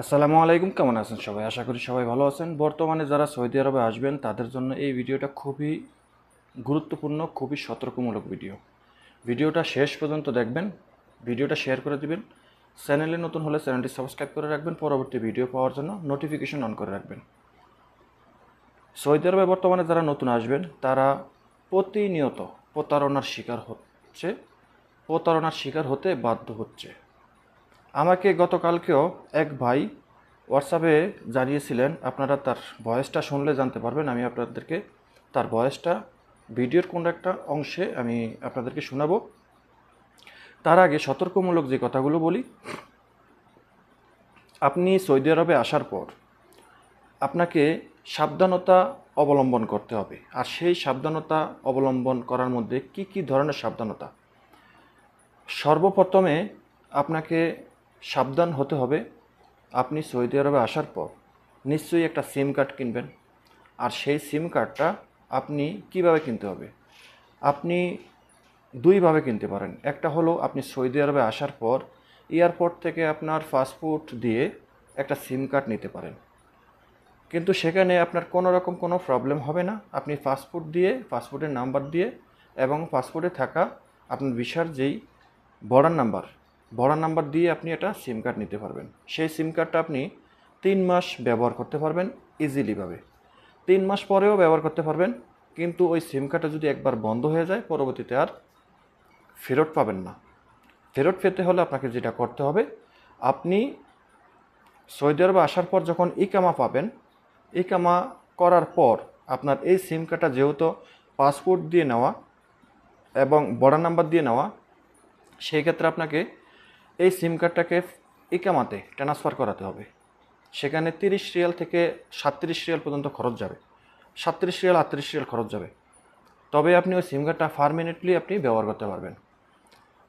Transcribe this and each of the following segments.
আসসালামু আলাইকুম, কেমন আছেন সবাই? আশা করি সবাই ভালো আছেন। বর্তমানে যারা সৌদি আরবে আসবেন, তাদের জন্য এই ভিডিওটা খুবই গুরুত্বপূর্ণ, খুবই সতর্কমূলক ভিডিও। ভিডিওটা শেষ পর্যন্ত দেখবেন, ভিডিওটা শেয়ার করে দিবেন। চ্যানেলে নতুন হলে চ্যানেলটি সাবস্ক্রাইব করে রাখবেন, পরবর্তী ভিডিও পাওয়ার জন্য নোটিফিকেশন অন করে রাখবেন। সৌদি আরবে বর্তমানে যারা নতুন আসবেন, তারা প্রতিনিয়ত প্রতারণার শিকার হচ্ছে, প্রতারণার শিকার হতে বাধ্য হচ্ছে। আমাকে গতকালকেও এক ভাই হোয়াটসঅ্যাপে জানিয়েছিলেন, আপনারা তার ভয়েসটা শুনলে জানতে পারবেন, আমি আপনাদেরকে তার ভয়েসটা, ভিডিওর কোন একটা অংশে আমি আপনাদেরকে শোনাবো। তার আগে সতর্কমূলক যে কথাগুলো বলি, আপনি সৌদি আরবে আসার পর আপনাকে সাবধানতা অবলম্বন করতে হবে। আর সেই সাবধানতা অবলম্বন করার মধ্যে কি কি ধরনের সাবধানতা? সর্বপ্রথমে আপনাকে সাবধান হতে হবে। আপনি সৌদি আরবে আসার পর নিশ্চয়ই একটা সিম কার্ড কিনবেন। আর সেই সিম কার্ডটা আপনি কীভাবে কিনতে হবে? আপনি দুইভাবে কিনতে পারেন। একটা হলো আপনি সৌদি আরবে আসার পর এয়ারপোর্ট থেকে আপনার পাসপোর্ট দিয়ে একটা সিম কার্ড নিতে পারেন। কিন্তু সেখানে আপনার কোনো রকম কোনো প্রবলেম হবে না। আপনি পাসপোর্ট দিয়ে, পাসপোর্টের নাম্বার দিয়ে এবং পাসপোর্টে থাকা আপনার ভিসার যেই বর্ডার নাম্বার বর্ডার নাম্বার দিয়ে আপনি একটা সিম কার্ড নিতে পারবেন। সেই সিম কার্ডটা আপনি তিন মাস ব্যবহার করতে পারবেন ইজিলিভাবে তিন মাস পরেও ব্যবহার করতে পারবেন, কিন্তু ওই সিম কার্ডটা যদি একবার বন্ধ হয়ে যায়, পরবর্তীতে আর ফেরত পাবেন না। ফেরত পেতে হলে আপনাকে যেটা করতে হবে, আপনি সৌদি আরবে আসার পর যখন ইকামা পাবেন, ইকামা করার পর আপনার এই সিম কার্ডটা যেহেতু পাসপোর্ট দিয়ে নেওয়া এবং বর্ডার নাম্বার দিয়ে নেওয়া, সেই ক্ষেত্রে আপনাকে এই সিম কার্ডটাকে ইকামাতে ট্রান্সফার করাতে হবে। সেখানে তিরিশ রিয়াল থেকে সাতত্রিশ রিয়াল পর্যন্ত খরচ যাবে। সাতত্রিশ রিয়াল, আটত্রিশ রিয়াল খরচ যাবে। তবে আপনি ওই সিম কার্ডটা পারমানেন্টলি আপনি ব্যবহার করতে পারবেন।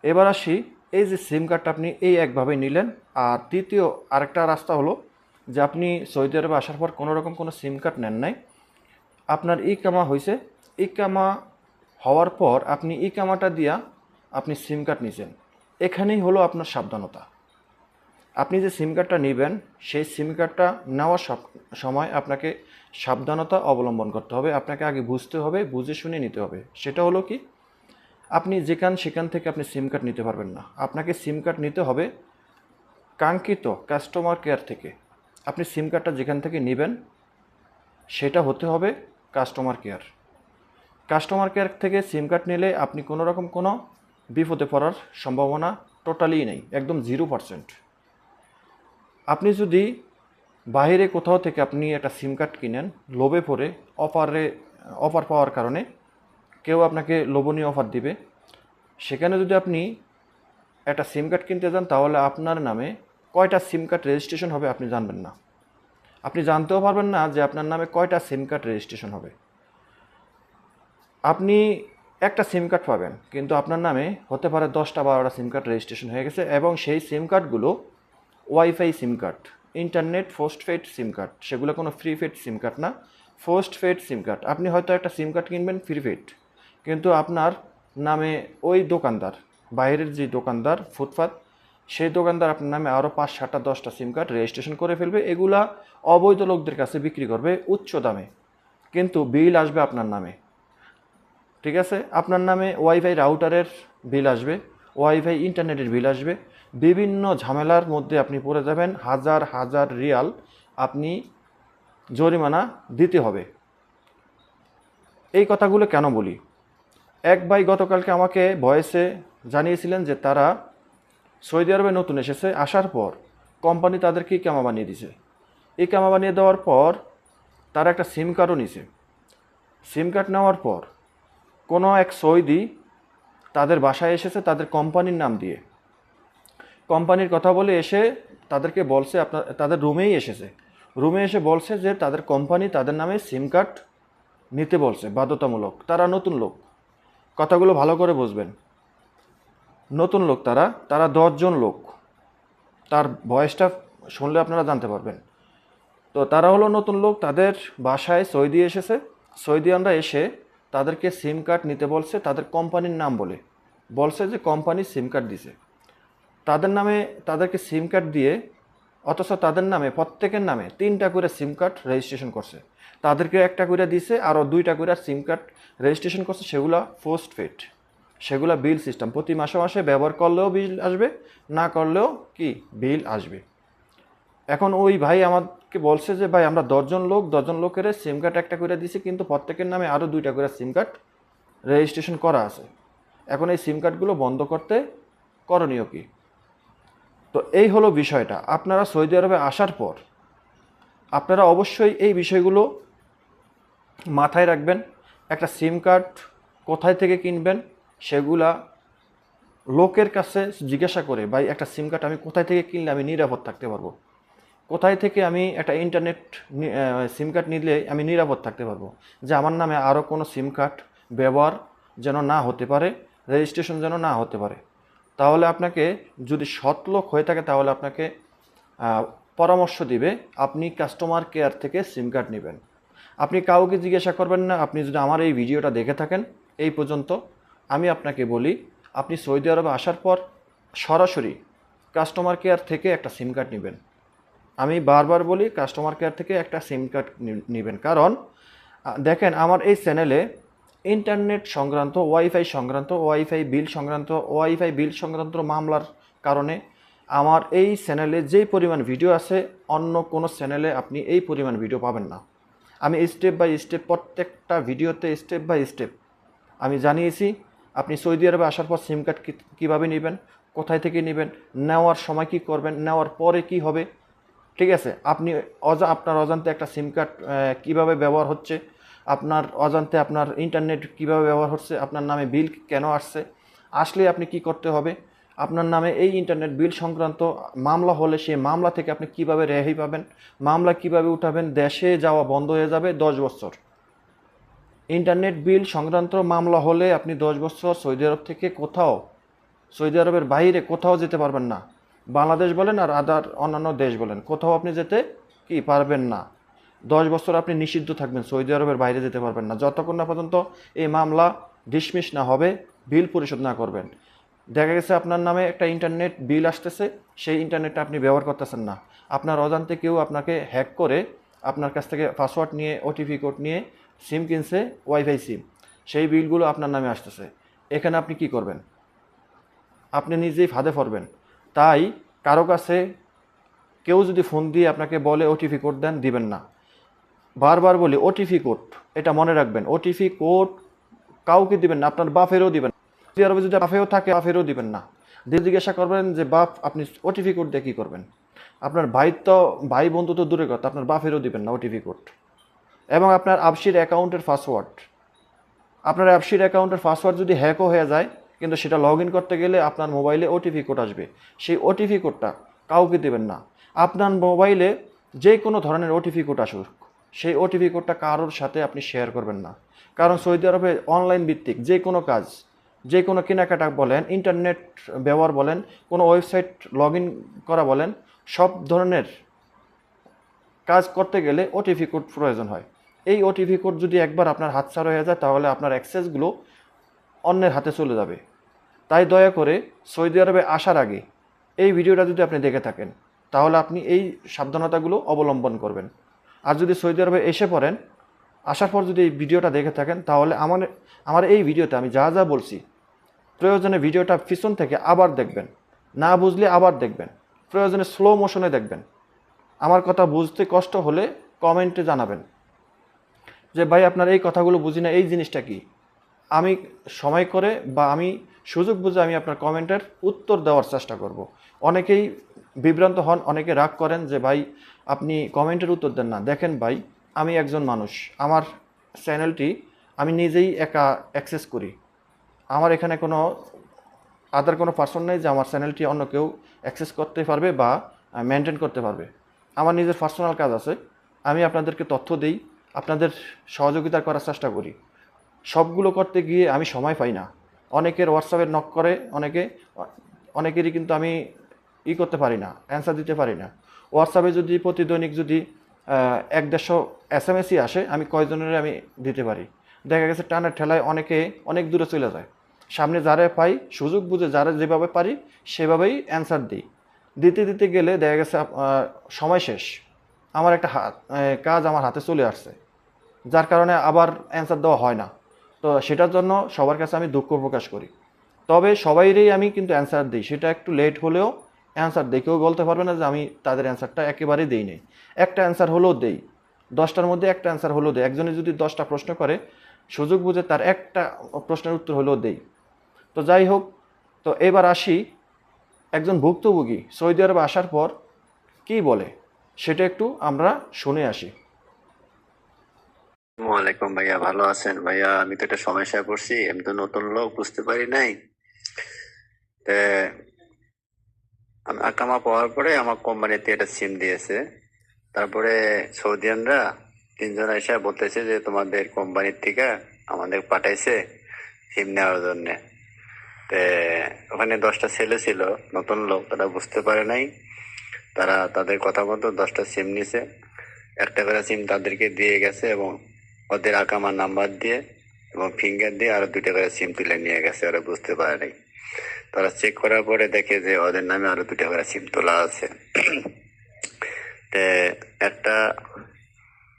এবার আসি, এই যে সিম কার্ডটা আপনি এই একভাবে নিলেন। আর দ্বিতীয় আরেকটা রাস্তা হলো যে আপনি সৌদি আরবে আসার পর কোনো রকম কোনো সিম কার্ড নেন নাই। আপনার ই কামা হয়েছে ই কামা হওয়ার পর আপনি ই কামাটা দিয়া আপনি সিম কার্ড নিছেন। এখানেই হলো আপনার সাবধানতা। আপনি যে সিম কার্ডটা নেবেন, সেই সিম কার্ডটা নেওয়ার সময় আপনাকে সাবধানতা অবলম্বন করতে হবে। আপনাকে আগে বুঝতে হবে, বুঝে শুনে নিতে হবে। সেটা হলো কি? আপনি যেখান সেখান থেকে আপনি সিম কার্ড নিতে পারবেন না। আপনাকে সিম কার্ড নিতে হবে কাঙ্ক্ষিত কাস্টমার কেয়ার থেকে। আপনি সিম কার্ডটা যেখান থেকে নেবেন, সেটা হতে হবে কাস্টমার কেয়ার কাস্টমার কেয়ার থেকে সিম কার্ড নিলে আপনি কোনো রকম কোনো বিপদে পড়ার সম্ভাবনা টোটালি নেই, একদম জিরো পারসেন্ট আপনি যদি বাইরে কোথাও থেকে আপনি একটা সিম কার্ড কিনেন, লোভে পড়ে অফারে অফার পাওয়ার কারণে কেউ আপনাকে লোভনীয় অফার দিবে, সেখানে যদি আপনি একটা সিম কার্ড কিনতে যান, তাহলে আপনার নামে কয়টা সিম কার্ড রেজিস্ট্রেশন হবে আপনি জানবেন না। আপনি জানতেও পারবেন না যে আপনার নামে কয়টা সিম কার্ড রেজিস্ট্রেশন হবে। আপনি একটা সিম কার্ড পাবেন। কিন্তু আপনার নামে হতে পারে দশটা বারোটা সিম কার্ড রেজিস্ট্রেশন হয়ে গেছে এবং সেই সিম কার্ডগুলো wifi sim card internet postpaid sim card সেগুলো কোনো ফ্রি পেড সিম কার্ড না পোস্টপেড সিম কার্ড আপনি হয়তো একটা সিম কার্ড কিনবেন ফ্রি পেড কিন্তু আপনার নামে ওই দোকানদার, বাইরের যে দোকানদার ফুটপাত, সেই দোকানদার আপনার নামে আরও পাঁচ সাতটা দশটা সিম কার্ড রেজিস্ট্রেশন করে ফেলবে, এগুলা অবৈধ লোকদের কাছে বিক্রি করবে উচ্চ দামে। কিন্তু বিল আসবে আপনার নামে। ঠিক আছে? আপনার নামে ওয়াইফাই রাউটারের বিল আসবে, ওয়াইফাই ইন্টারনেটের বিল আসবে। বিভিন্ন ঝামেলার মধ্যে আপনি পড়ে যাবেন, হাজার হাজার রিয়াল আপনি জরিমানা দিতে হবে। এই কথাগুলো কেন বলি? এক ভাই গতকালকে আমাকে ভয়েসে জানিয়েছিলেন যে তারা সৌদি আরবে নতুন এসেছে, আসার পর কোম্পানি তাদেরকে ক্যামা বানিয়ে দিছে এই ক্যামা বানিয়ে দেওয়ার পর তারা একটা সিম কার্ডও নিছে সিম কার্ড নেওয়ার পর কোনো এক সৌদি তাদের বাসায় এসেছে তাদের কোম্পানির নাম দিয়ে। কোম্পানির কথা বলে এসে তাদেরকে বলছে আপনার, তাদের রুমেই এসেছে। রুমে এসে বলছে যে তাদের কোম্পানি তাদের নামে সিম কার্ড নিতে বলছে, বাধ্যতামূলক। তারা নতুন লোক। কথাগুলো ভালো করে বুঝবেন। নতুন লোক তারা তারা দশজন লোক। তার বয়সটা শুনলে আপনারা জানতে পারবেন। তো তারা হলো নতুন লোক, তাদের বাসায় সৌদি এসেছে। সৌদিয়ানরা এসে তাদেরকে সিম কার্ড নিতে বলছে, তাদের কোম্পানির নাম বলে। বলছে যে কোম্পানি সিম কার্ড দিছে। তাদের নামে, তাদেরকে সিম কার্ড দিয়ে, অথচ তাদের নামে, প্রত্যেকের নামে তিনটা করে সিম কার্ড রেজিস্ট্রেশন করছে। তাদেরকে একটা করে দিছে আরও দুইটা করে সিম কার্ড রেজিস্ট্রেশন করছে, সেগুলো পোস্ট পেড সেগুলো বিল সিস্টেম প্রতি মাসে মাসে ব্যবহার করলেও বিল আসবে, না করলেও কি বিল আসবে। এখন ওই ভাই আমাকে বলছে যে, ভাই, আমরা দশজন লোক, দশজন লোকের সিম কার্ড একটা করে দিছি, কিন্তু প্রত্যেকের নামে আরও দুইটা করে সিম কার্ড রেজিস্ট্রেশন করা আছে। এখন এই সিম কার্ডগুলো বন্ধ করতে করণীয় কি? তো এই হলো বিষয়টা। আপনারা সৌদি আরবে আসার পর আপনারা অবশ্যই এই বিষয়গুলো মাথায় রাখবেন। একটা সিম কার্ড কোথায় থেকে কিনবেন, সেগুলা লোকের কাছে জিজ্ঞাসা করে, ভাই, একটা সিম কার্ড আমি কোথায় থেকে কিনলে আমি নিরাপদ থাকতে পারব? কোথায় থেকে আমি একটা ইন্টারনেট সিম কার্ড নিলে আমি নিরাপদ থাকতে পারব? যে আমার নামে আরও কোনো সিম কার্ড ব্যবহার যেন না হতে পারে রেজিস্ট্রেশন যেন না হতে পারে। তাহলে আপনাকে যদি সৎ লোক হয়ে থাকে, তাহলে আপনাকে পরামর্শ দিবে, আপনি কাস্টমার কেয়ার থেকে সিম কার্ড নেবেন। আপনি কাউকে জিজ্ঞাসা করবেন না, আপনি যদি আমার এই ভিডিওটা দেখে থাকেন, এই পর্যন্ত আমি আপনাকে বলি, আপনি সৌদি আরবে আসার পর সরাসরি কাস্টমার কেয়ার থেকে একটা সিম কার্ড নেবেন। আমি বারবার বলি কাস্টমার কেয়ার থেকে একটা সিম কার্ড নেবেন। কারণ দেখেন আমার এই চ্যানেলে ইন্টারনেট সংক্রান্ত ওয়াইফাই সংক্রান্ত ওয়াইফাই বিল সংক্রান্ত ওয়াইফাই বিল সংক্রান্ত মামলার কারণে আমার এই চ্যানেলে যেই পরিমাণ ভিডিও আছে, অন্য কোনো চ্যানেলে আপনি এই পরিমাণ ভিডিও পাবেন না। আমি স্টেপ বাই স্টেপ প্রত্যেকটা ভিডিওতে স্টেপ বাই স্টেপ আমি জানিয়েছি, আপনি সৌদি আরবে আসার পর সিম কার্ড কীভাবে নেবেন, কোথায় থেকে নেবেন, নেওয়ার সময় কি করবেন, নেওয়ার পরে কি হবে ঠিক আছে? আপনি অজা, আপনার অজান্তে একটা সিম কার্ড কীভাবে ব্যবহার হচ্ছে? আপনার অজান্তে আপনার ইন্টারনেট কীভাবে ব্যবহার হচ্ছে? আপনার নামে বিল কেন আসছে? আসলে আপনি কি করতে হবে? আপনার নামে এই ইন্টারনেট বিল সংক্রান্ত মামলা হলে সেই মামলা থেকে আপনি কীভাবে রেহাই পাবেন? মামলা কীভাবে উঠাবেন? দেশে যাওয়া বন্ধ হয়ে যাবে দশ বছর। ইন্টারনেট বিল সংক্রান্ত মামলা হলে আপনি দশ বছর সৌদি আরব থেকে কোথাও, সৌদি আরবের বাইরে কোথাও যেতে পারবেন না। বাংলাদেশ বলেন আর আদার অন্যান্য দেশ বলেন, কোথাও আপনি যেতে কি পারবেন না। দশ বছর আপনি নিষিদ্ধ থাকবেন, সৌদি আরবের বাইরে যেতে পারবেন না। যতক্ষণ না পর্যন্ত এই মামলা ডিসমিস না হবে, বিল পরিশোধ না করবেন। দেখা গেছে আপনার নামে একটা ইন্টারনেট বিল আসতেছে, সেই ইন্টারনেটটা আপনি ব্যবহার করতেছেন না। আপনার অজান্তে কেউ আপনাকে হ্যাক করে আপনার কাছ থেকে পাসওয়ার্ড নিয়ে ওটিপি কোড নিয়ে সিম কিনছে ওয়াইফাই সিম সেই বিলগুলো আপনার নামে আসতেছে। এখানে আপনি কি করবেন? আপনি নিজেই ফাঁদে পড়বেন। তাই কারও কাছে কেউ যদি ফোন দিয়ে আপনাকে বলে ওটিপি কোড দেন, দিবেন না। বারবার বলি ওটিপি কোড এটা মনে রাখবেন ওটিপি কোড কাউকে দিবেন না, আপনার বাপেরও দিবেন। সৌদি আরবে যদি বাপেও থাকে, বাপেরও দিবেন না। দিয়ে জিজ্ঞাসা করবেন যে, বাপ, আপনি ওটিপি কোড দিয়ে কী করবেন? আপনার ভাই তো, ভাই বন্ধু তো দূরে কথা, আপনার বাপেরও দিবেন না ওটিপি কোড এবং আপনার আপসির অ্যাকাউন্টের পাসওয়ার্ড আপনার অ্যাপসির অ্যাকাউন্টের পাসওয়ার্ড যদি হ্যাকও হয়ে যায় কিন্তু সেটা লগ করতে গেলে আপনার মোবাইলে ওটিপি কোড আসবে। সেই ওটিপি কোডটা কাউকে দেবেন না। আপনার মোবাইলে যে কোনো ধরনের ওটিপি কোড আসুক, সেই ওটিপি কোডটা কারোর সাথে আপনি শেয়ার করবেন না। কারণ সৌদি আরবে অনলাইন ভিত্তিক যে কোনো কাজ যে কোনো কেনাকাটা বলেন ইন্টারনেট ব্যবহার বলেন, কোনো ওয়েবসাইট লগ করা বলেন, সব ধরনের কাজ করতে গেলে ওটিপি কোড প্রয়োজন হয়। এই ওটিপি কোড যদি একবার আপনার হাতছাড়া হয়ে যায়, তাহলে আপনার অ্যাক্সেসগুলো অন্যের হাতে চলে যাবে। তাই দয়া করে সৌদি আরবে আসার আগে এই ভিডিওটা যদি আপনি দেখে থাকেন, তাহলে আপনি এই সাবধানতাগুলো অবলম্বন করবেন। আর যদি সৌদি আরবে এসে পড়েন, আসার পর যদি এই ভিডিওটা দেখে থাকেন, তাহলে আমার আমার এই ভিডিওতে আমি যা যা বলছি, প্রয়োজনে ভিডিওটা পিছন থেকে আবার দেখবেন, না বুঝলে আবার দেখবেন, প্রয়োজনে স্লো মোশনে দেখবেন। আমার কথা বুঝতে কষ্ট হলে কমেন্টে জানাবেন যে, ভাই, আপনার এই কথাগুলো বুঝি না, এই জিনিসটা কি? আমি সময় করে বা আমি সুযোগ বুঝে আমি আপনার কমেন্টের উত্তর দেওয়ার চেষ্টা করব। অনেকেই বিভ্রান্ত হন, অনেকে রাগ করেন যে, ভাই, আপনি কমেন্টের উত্তর দেন না। দেখেন ভাই, আমি একজন মানুষ। আমার চ্যানেলটি আমি নিজেই একা অ্যাক্সেস করি। আমার এখানে কোনো আদার কোনো পার্সন নেই যে আমার চ্যানেলটি অন্য কেউ অ্যাক্সেস করতে পারবে বা মেনটেন করতে পারবে। আমার নিজের পার্সোনাল কাজ আছে। আমি আপনাদেরকে তথ্য দিই, আপনাদের সহযোগিতা করার চেষ্টা করি। সবগুলো করতে গিয়ে আমি সময় পাই না। অনেকের হোয়াটসঅ্যাপে নক করে, অনেকে, অনেকেরই কিন্তু আমি ই করতে পারি না অ্যান্সার দিতে পারি না। হোয়াটসঅ্যাপে যদি প্রতিদৈনিক যদি এক দেড়শো এস এম এসই আসে, আমি কয়জনের আমি দিতে পারি। দেখা গেছে টানের ঠেলায় অনেকে অনেক দূরে চলে যায়। সামনে যারা পাই, সুযোগ বুঝে যারা যেভাবে পারি, সেভাবেই অ্যান্সার দিই। দিতে দিতে গেলে দেখা গেছে সময় শেষ। আমার একটা হাত কাজ আমার হাতে চলে আসছে। যার কারণে আবার অ্যান্সার দেওয়া হয় না। তো সেটার জন্য সবার কাছে আমি দুঃখ প্রকাশ করি। তবে সবাইরই আমি কিন্তু অ্যান্সার দিই। সেটা একটু লেট হলেও অ্যান্সার দিই কেউ বলতে পারবে না যে আমি তাদের অ্যান্সারটা একেবারেই দিই নেই। একটা অ্যান্সার হলেও দেই। দশটার মধ্যে একটা অ্যান্সার হলেও দেয় একজনে যদি দশটা প্রশ্ন করে, সুযোগ বুঝে তার একটা প্রশ্নের উত্তর হলেও দেই। তো যাই হোক, তো এবার আসি একজন ভুক্তভোগী সৌদি আরবে আসার পর কী বলে? সেটা একটু আমরা শুনে আসি। ওয়ালাইকুম ভাইয়া, ভালো আছেন? ভাইয়া, আমি তো একটা সমস্যায় পড়ছি, আমি তো নতুন লোক বুঝতে পারি নাই। আকামা পাওয়ার পরে আমার কোম্পানিতে একটা সিম দিয়েছে। তারপরে সৌদিয়ানরা তিনজন এসে বলতেছে যে, তোমাদের কোম্পানির থেকে আমাদের পাঠাইছে সিম নেওয়ার জন্য। ওখানে দশটা ছেলে ছিল, নতুন লোক, তারা বুঝতে পারে নাই। তারা তাদের কথা মতো দশটা সিম নিছে। একটা করে সিম তাদেরকে দিয়ে গেছে এবং ওদের আঁকা আকামার নাম্বার দিয়ে এবং ফিঙ্গার দিয়ে আরও দুইটা করে সিম তুলে নিয়ে গেছে, ওরা বুঝতে পারে নাই তারা চেক করার পরে দেখে যে ওদের নামে আরও দুইটা করে সিম তোলা আছে। একটা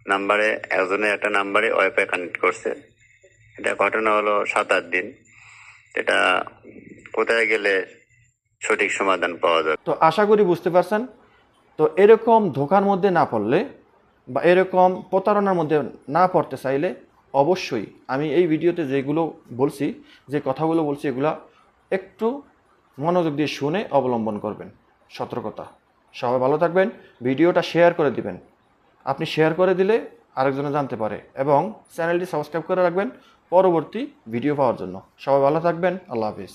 নাম্বারে, একজনের একটা নাম্বারে ওয়াইফাই কানেক্ট করছে। এটা ঘটনা হলো সাত আট দিন। এটা কোথায় গেলে সঠিক সমাধান পাওয়া যাবে? তো আশা করি বুঝতে পারছেন। তো এরকম ধোকার মধ্যে না পড়লে বা এরকম প্রতারণার মধ্যে না পড়তে চাইলে অবশ্যই আমি এই ভিডিওতে যেগুলো বলছি, যে কথাগুলো বলছি, এগুলো একটু মনোযোগ দিয়ে শুনে অবলম্বন করবেন। সতর্কতা। সবাই ভালো থাকবেন, ভিডিওটা শেয়ার করে দিবেন। আপনি শেয়ার করে দিলে আরেকজনে জানতে পারে এবং চ্যানেলটি সাবস্ক্রাইব করে রাখবেন পরবর্তী ভিডিও পাওয়ার জন্য। সবাই ভালো থাকবেন, আল্লাহ হাফিজ।